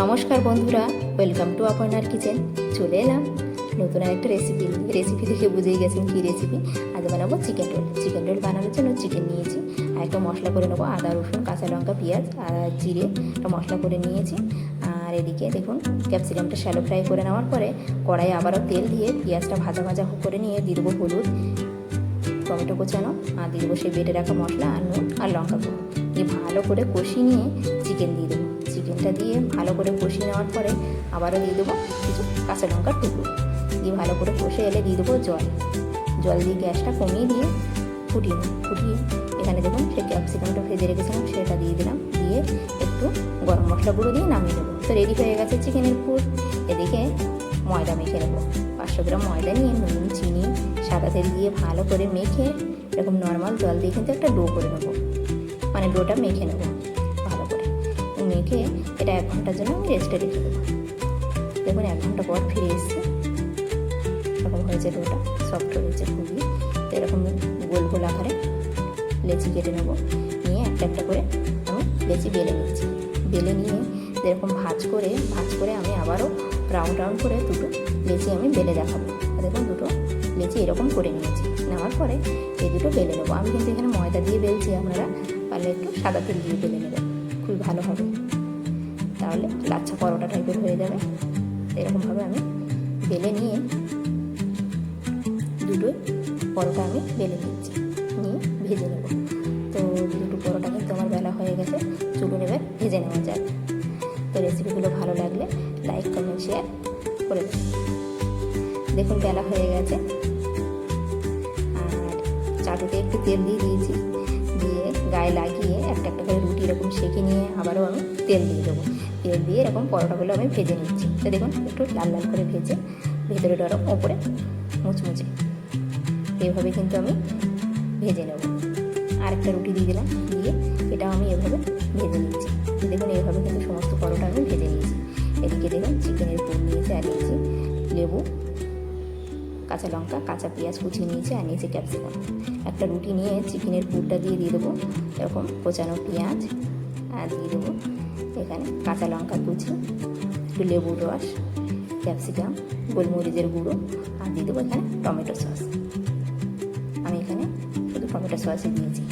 নমস্কার বন্ধুরা welcome to আপনার কিচেন চলে এলাম নতুন একটা রেসিপি রেসিপি দেখে বুঝেই গেছেন কী রেসিপি আজ বানাবো চিকেন রোল চিকেন রোল বানানোর জন্য চিকেন নিয়েছি, আর একটা মশলা করে নেব, আদা, রসুন, কাঁচা লঙ্কা, পেঁয়াজ, আর জিরে একটা মশলা করে নিয়েছি। আর এদিকে দেখুন ক্যাপসিকামটা শ্যালো ফ্রাই করে নেওয়ার পরে কড়াইয়ে আবারও তেল দিয়ে পেঁয়াজটা ভাজা ভাজা করে নিয়ে দিয়ে দেবো হলুদ, টমেটো কোচানো, আর দিয়ে দেবো সেই বেটে রাখা মশলা, আর নুন, আর লঙ্কা গুঁড়ো। দিয়ে ভালো করে কষিয়ে নিয়ে চিকেন দিয়ে দেবো। চিকেনটা দিয়ে ভালো করে কষিয়ে নেওয়ার পরে আবারও দিয়ে দেবো কিছু কাঁচা লঙ্কার টুকরো। দিয়ে ভালো করে কষে এলে দিয়ে দেবো জল। জল দিয়ে গ্যাসটা কমিয়ে দিয়ে ফুটিয়ে ফুটিয়ে এখানে দেখুন সেই ক্যাপসিকামটা ভেজে রেখেছিলাম, সেটা দিয়ে দিলাম। দিয়ে একটু গরম মশলা গুঁড়ো দিয়ে নামিয়ে নেব। তো রেডি হয়ে গেছে চিকেনের পুর। এদিকে ময়দা মেখে নেব। পাঁচশো গ্রাম ময়দা নিয়ে নুন, চিনি, সাদা তেল দিয়ে ভালো করে মেখে এরকম নর্মাল জল দিয়ে কিন্তু একটা ডো করে নেব। মানে ডোটা মেখে নেব। মেখে এটা এক ঘণ্টার জন্য আমি রেস্টে রেখে দেবো। দেখুন, এক ঘণ্টা পর ফিরে এসেছি। এরকম হয়েছে ডোটা সফট হয়েছে খুবই। তো এরকম গোল গোল আকারে লেচি কেটে নেব। নিয়ে একটা একটা করে আমি লেচি বেলে নিচ্ছি। বেলে নিয়ে এরকম ভাজ করে ভাজ করে আমি আবারও রাউন্ড রাউন্ড করে দুটো লেচি আমি বেলে দেখাবো। দেখুন, দুটো লেচি এরকম করে নিয়েছি। নেওয়ার পরে এই দুটো বেলে নেব। আমি কিন্তু এখানে ময়দা দিয়ে বেলছি, আপনারা পারলে একটু সাদা তেল দিয়ে বেলে নেবেন। খুবই ভালো হবে। তাহলে লাচ্ছা পরোটা টাইপের হয়ে যাবে। এরকমভাবে আমি বেলে নিয়ে দুটো পরোটা আমি বেলে নিচ্ছি, নিয়ে ভেজে নেব। তো দুটো পরোটা কিন্তু আমার বেলা হয়ে গেছে চুলো নেবে ভেজে নেওয়া যাক। তো রেসিপিগুলো ভালো লাগলে লাইক কমেন্ট শেয়ার করে দেখুন বেলা হয়ে গেছে। আর চাটুতে একটু তেল দিয়ে দিয়েছি, দিয়ে গায়ে লাগিয়ে একটা একটা করে এরকম সেঁকে নিয়ে আবারও আমি তেল দিয়ে দেবো। তেল দিয়ে এরকম পরোটাগুলো আমি ভেজে নিচ্ছি। তো দেখুন, একটু লাল লাল করে ভেজে ভেতরে নরম ওপরে মুচমুচে এইভাবে কিন্তু আমি ভেজে নেব। আরেকটা রুটি দিয়ে দিলাম, দিয়ে এটাও আমি এভাবে ভেজে নিচ্ছি। দেখুন এইভাবে কিন্তু সমস্ত পরোটা আমি ভেজে নিয়েছি। এদিকে দেখুন, চিকেনের পুর নিয়েছি আর নিয়েছি লেবু, কাঁচা লঙ্কা, কাঁচা পেঁয়াজ কুচিয়ে নিয়েছি আর নিয়েছি ক্যাপসিকাম। একটা রুটি নিয়ে চিকেনের পুরটা দিয়ে দিয়ে দেবো। এরকম কোচানো পেঁয়াজ দিয়ে দেবো এখানে কাঁচা লঙ্কা কুচি, একটু লেবুর রস, ক্যাপসিকাম, গোলমরিচের গুঁড়ো আর দিয়ে দেবো এখানে টমেটো সস। আমি এখানে শুধু টমেটো সসই দিয়েছি।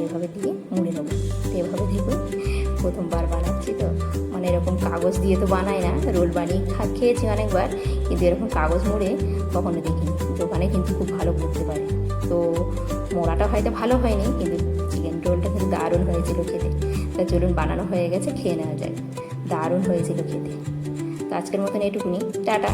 এইভাবে দিয়ে মুড়ে নেব। এভাবে দেখুন প্রথমবার বানাচ্ছি তো। মানে এরকম কাগজ দিয়ে তো বানাই না রোল বানিয়ে খা, খেয়েছি অনেকবার, কিন্তু এরকম কাগজ মুড়ে কখনো দেখিনি। দোকানে কিন্তু খুব ভালো করতে পারে। তো মোড়াটা হয়তো ভালো হয়নি, কিন্তু রোলটা কিন্তু দারুণ হয়েছিল খেতে। তা চলুন বানানো হয়ে গেছে, খেয়ে নেওয়া যায় দারুণ হয়েছিল খেতে। তো আজকের মতন এটুকুনি। টাটা।